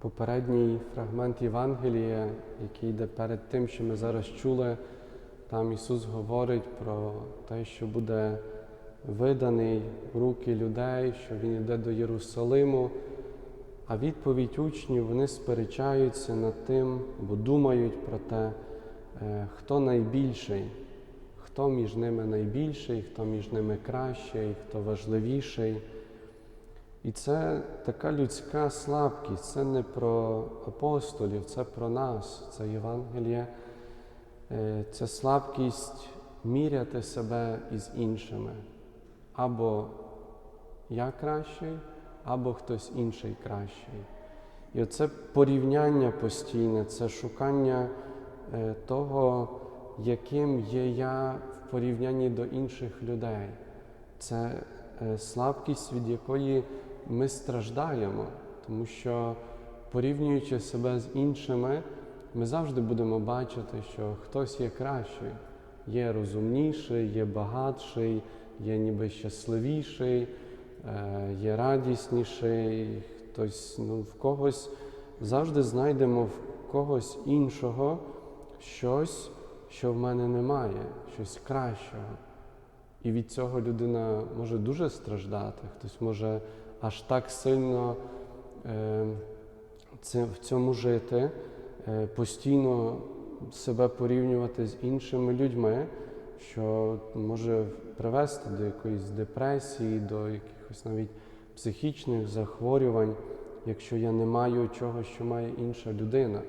Попередній фрагмент Євангелія, який йде перед тим, що ми зараз чули, там Ісус говорить про те, що буде виданий в руки людей, що Він йде до Єрусалиму. А відповідь учнів вони сперечаються над тим, бо думають про те, е, хто найбільший, хто між ними найбільший, хто між ними кращий, хто важливіший. І це така людська слабкість, це не про апостолів, це про нас, це Євангеліє. Це слабкість міряти себе із іншими. Або я кращий, або хтось інший кращий. І оце порівняння постійне, це шукання е, того, яким є я в порівнянні до інших людей. Це е, слабкість, від якої ми страждаємо, тому що порівнюючи себе з іншими, ми завжди будемо бачити, що хтось є кращий, є розумніший, є багатший, є ніби щасливіший, е, є радісніший, хтось ну, в когось завжди знайдемо в когось іншого щось, що в мене немає, щось кращого. І від цього людина може дуже страждати, хтось може аж так сильно е, в цьому жити, е, постійно себе порівнювати з іншими людьми, що може привести до якоїсь депресії, до якихось навіть психічних захворювань, якщо я не маю чого, що має інша людина.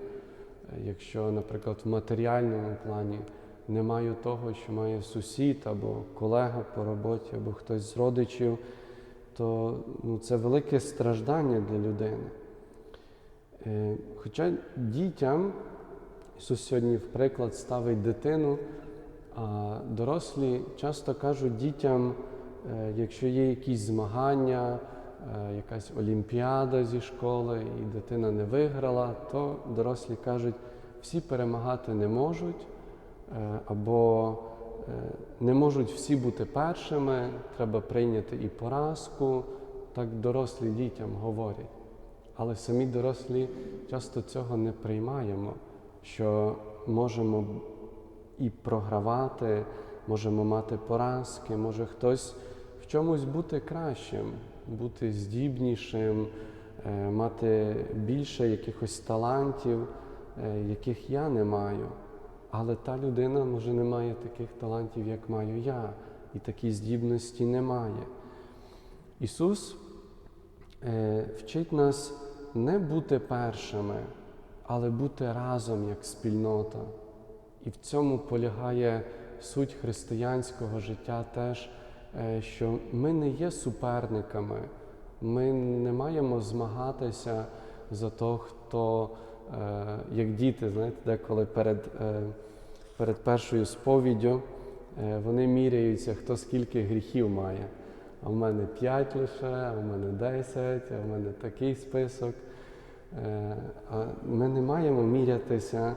Якщо, наприклад, в матеріальному плані не маю того, що має сусід або колега по роботі, або хтось з родичів, то ну, це велике страждання для людини. Е, Хоча дітям Ісус сьогодні в приклад ставить дитину, а дорослі часто кажуть дітям, е, якщо є якісь змагання, е, якась олімпіада зі школи, і дитина не виграла, то дорослі кажуть, всі перемагати не можуть, е, або не можуть всі бути першими, треба прийняти і поразку. Так дорослі дітям говорять. Але самі дорослі часто цього не приймаємо, що можемо і програвати, можемо мати поразки, може хтось в чомусь бути кращим, бути здібнішим, е, мати більше якихось талантів, е, яких я не маю. Але та людина може не має таких талантів, як маю я, і такі здібності не має. Ісус е, вчить нас не бути першими, але бути разом як спільнота. І в цьому полягає суть християнського життя теж, е, що ми не є суперниками, ми не маємо змагатися за того, хто, як діти, знаєте, деколи перед, е, перед першою сповіддю е, вони міряються, хто скільки гріхів має. А в мене 5 лише, а в мене 10, а в мене такий список. Е, ми не маємо мірятися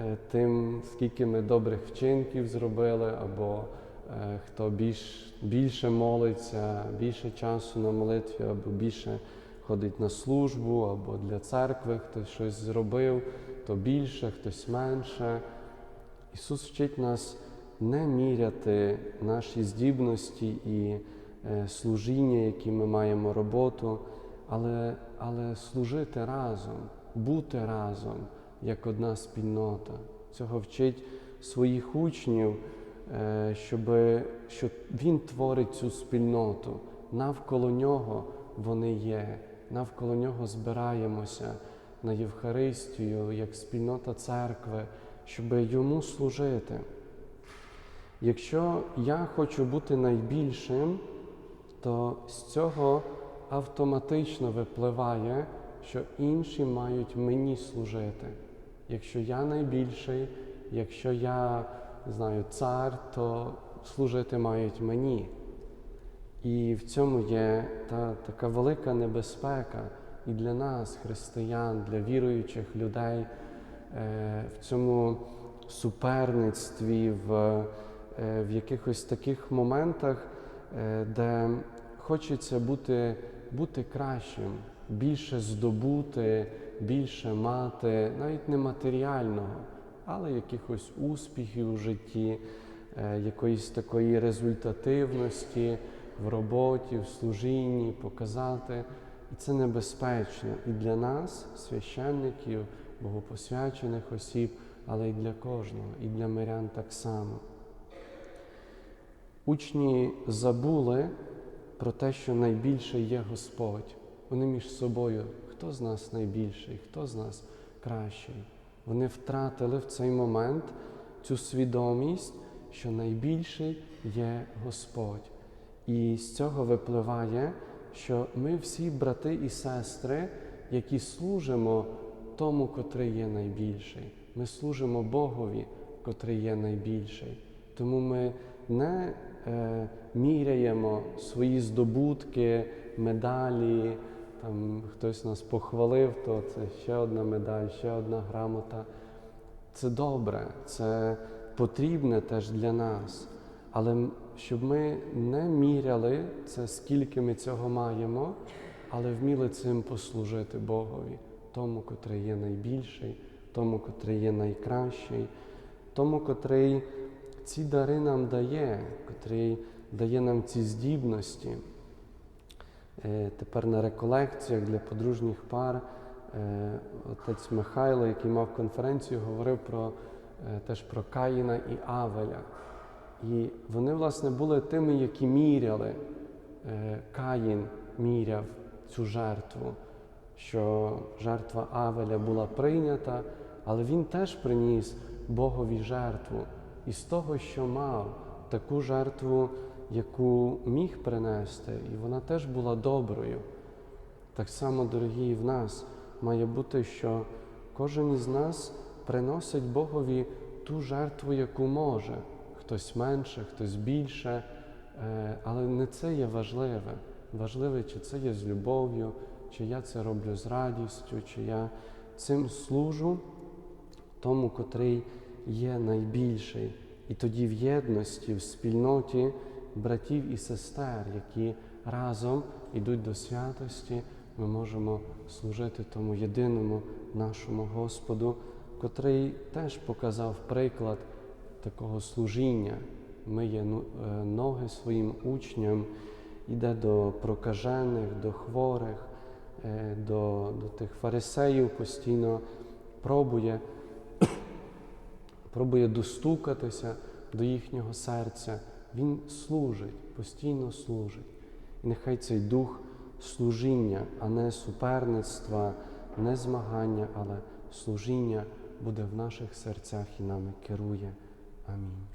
е, тим, скільки ми добрих вчинків зробили, або е, хто більш, більше молиться, більше часу на молитві, або більше ходить на службу, або для церкви хтось щось зробив, то більше, хтось менше. Ісус вчить нас не міряти наші здібності і е, служіння, які ми маємо роботу, але, але служити разом, бути разом як одна спільнота. Цього вчить своїх учнів, е, щоб, що Він творить цю спільноту. Навколо нього вони є, навколо нього збираємося на Євхаристію, як спільнота церкви, щоб йому служити. Якщо я хочу бути найбільшим, то з цього автоматично випливає, що інші мають мені служити. Якщо я найбільший, якщо я знаю, цар, то служити мають мені. І в цьому є та така велика небезпека і для нас, християн, для віруючих людей, е, в цьому суперництві, в, е, в якихось таких моментах, е, де хочеться бути, бути кращим, більше здобути, більше мати навіть не матеріального, але якихось успіхів у житті, якоїсь такої результативності в роботі, в служінні, показати. І це небезпечно і для нас, священників, богопосвячених осіб, але й для кожного, і для мирян так само. Учні забули про те, що найбільше є Господь. Вони між собою, хто з нас найбільший, хто з нас кращий. Вони втратили в цей момент цю свідомість, що найбільший є Господь. І з цього випливає, що ми всі брати і сестри, які служимо тому, котрий є найбільший. Ми служимо Богові, котрий є найбільший. Тому ми не е, міряємо свої здобутки, медалі. Там хтось нас похвалив, то це ще одна медаль, ще одна грамота. Це добре, це потрібне теж для нас. Але щоб ми не міряли це, скільки ми цього маємо, але вміли цим послужити Богові, тому, котрий є найбільший, тому, котрий є найкращий, тому, котрий ці дари нам дає, котрий дає нам ці здібності. Е, Тепер на реколекціях для подружніх пар е, отець Михайло, який мав конференцію, говорив про, е, теж про Каїна і Авеля. І вони, власне, були тими, які міряли. Е, Каїн міряв цю жертву, що жертва Авеля була прийнята, але він теж приніс Богові жертву. І з того, що мав, таку жертву, яку міг принести, і вона теж була доброю. Так само, дорогі, в нас має бути, що кожен із нас приносить Богові ту жертву, яку може. Хтось менше, хтось більше. Е, Але не це є важливе. Важливе, чи це є з любов'ю, чи я це роблю з радістю, чи я цим служу тому, котрий є найбільший. І тоді в єдності, в спільноті братів і сестер, які разом йдуть до святості, ми можемо служити тому єдиному нашому Господу, котрий теж показав приклад такого служіння, миє ну- е, ноги своїм учням, йде до прокажених, до хворих, е, до, до тих фарисеїв постійно пробує пробує достукатися до їхнього серця. Він служить, постійно служить. І нехай цей дух служіння, а не суперництва, не змагання, але служіння буде в наших серцях і нами керує. Амінь.